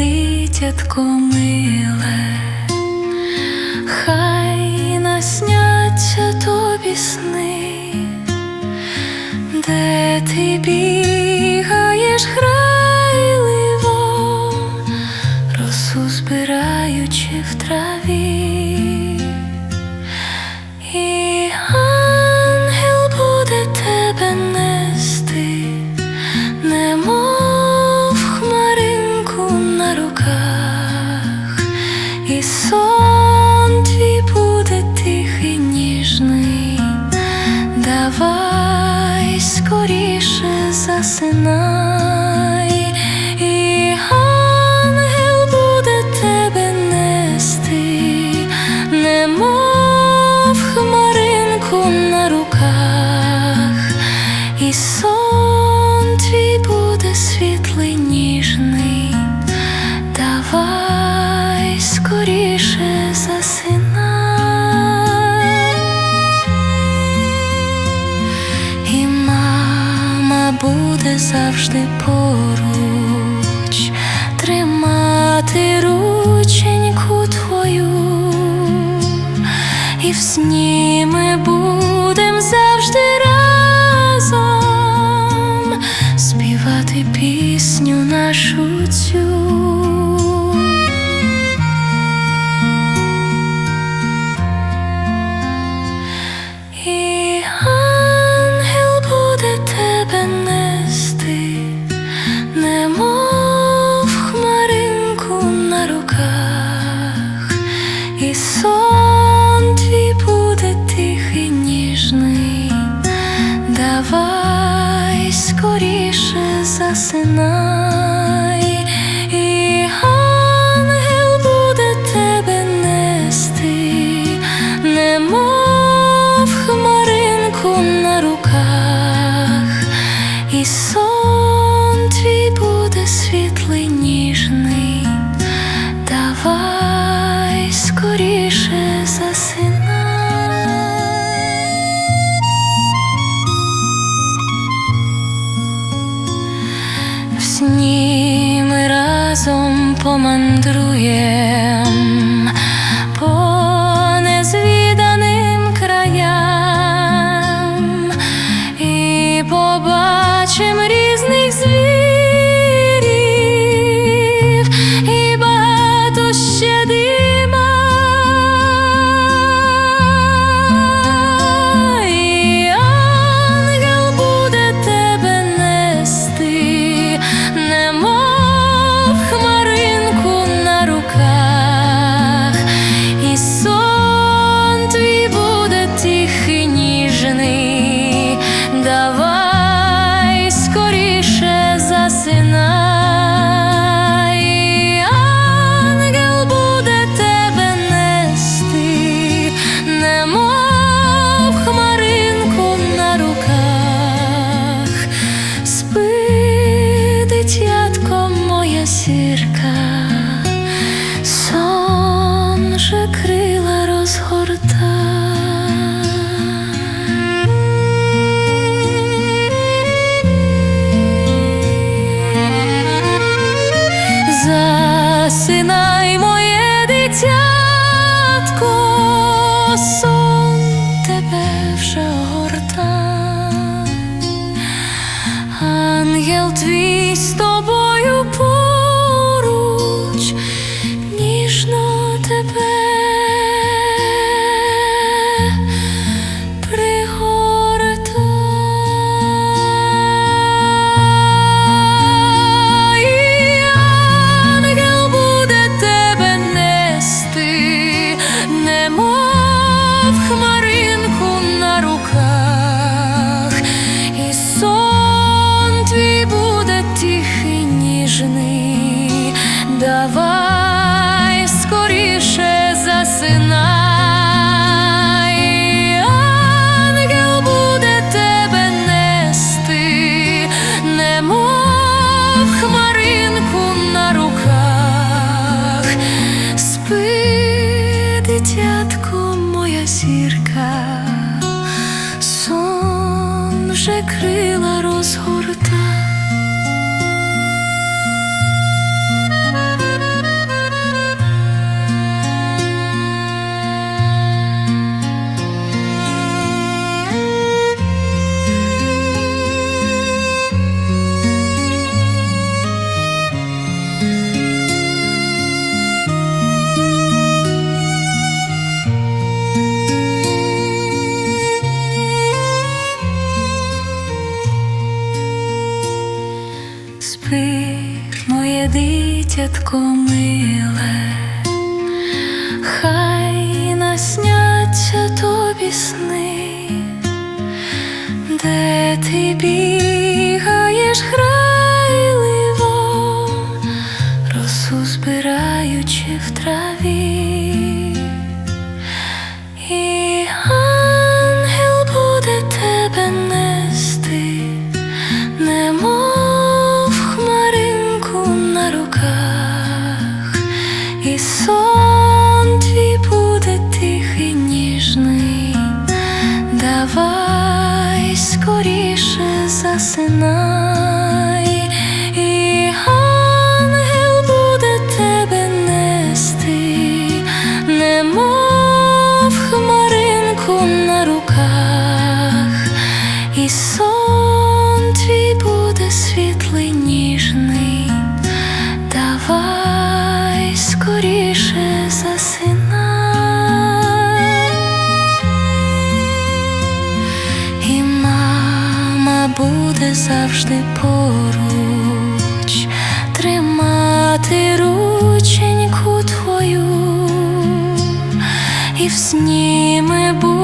дитятко миле, хай насняться тобі сни, де ти біг. скоріше засинай і мама буде завжди поруч, тримати рученьку твою, і в сні ми будем завжди разом співати пісню нашу цю. Давай скоріше засинай. razem pomandruję. ангел твій з тобою. давай скоріше засинай. дитятко миле, хай насняться тобі сни, де ти бігаєш. скоріше засинай і мама буде завжди поруч, тримати рученьку твою, і в сні ми будемо